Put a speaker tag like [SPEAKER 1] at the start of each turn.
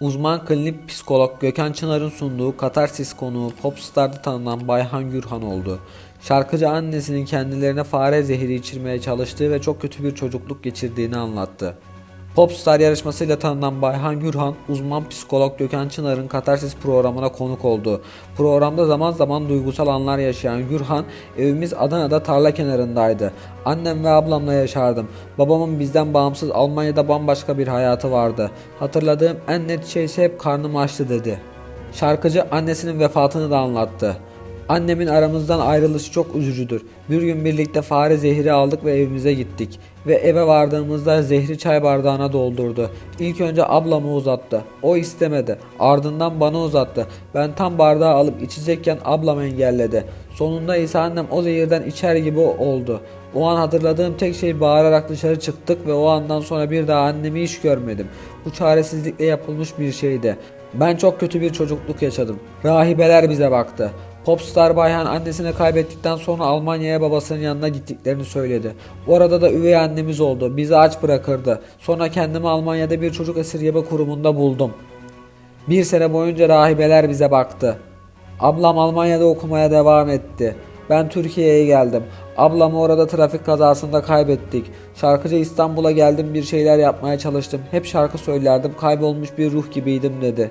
[SPEAKER 1] Uzman klinik psikolog Gökhan Çınar'ın sunduğu Katarsis konuğu Popstar'da tanınan Bayhan Gürhan oldu. Şarkıcı annesinin kendilerine fare zehri içirmeye çalıştığı ve çok kötü bir çocukluk geçirdiğini anlattı. Popstar yarışmasıyla tanınan Bayhan Gürhan, uzman psikolog Gökhan Çınar'ın Katarsis programına konuk oldu. Programda zaman zaman duygusal anlar yaşayan Gürhan, evimiz Adana'da tarla kenarındaydı. Annem ve ablamla yaşardım. Babamın bizden bağımsız Almanya'da bambaşka bir hayatı vardı. Hatırladığım en net şey ise hep karnım açtı dedi. Şarkıcı annesinin vefatını da anlattı. Annemin aramızdan ayrılışı çok üzücüdür. Bir gün birlikte fare zehri aldık ve evimize gittik. Ve eve vardığımızda zehri çay bardağına doldurdu. İlk önce ablamı uzattı. O istemedi. Ardından bana uzattı. Ben tam bardağı alıp içecekken ablam engelledi. Sonunda ise annem o zehirden içer gibi oldu. O an hatırladığım tek şey bağırarak dışarı çıktık ve o andan sonra bir daha annemi hiç görmedim. Bu çaresizlikle yapılmış bir şeydi. Ben çok kötü bir çocukluk yaşadım. Rahibeler bize baktı. Popstar Bayhan annesini kaybettikten sonra Almanya'ya babasının yanına gittiklerini söyledi. Orada da üvey annemiz oldu. Bizi aç bırakırdı. Sonra kendimi Almanya'da bir çocuk esirgeme kurumunda buldum. Bir sene boyunca rahibeler bize baktı. Ablam Almanya'da okumaya devam etti. Ben Türkiye'ye geldim. Ablamı orada trafik kazasında kaybettik. Şarkıcı İstanbul'a geldim bir şeyler yapmaya çalıştım. Hep şarkı söylerdim. Kaybolmuş bir ruh gibiydim dedi.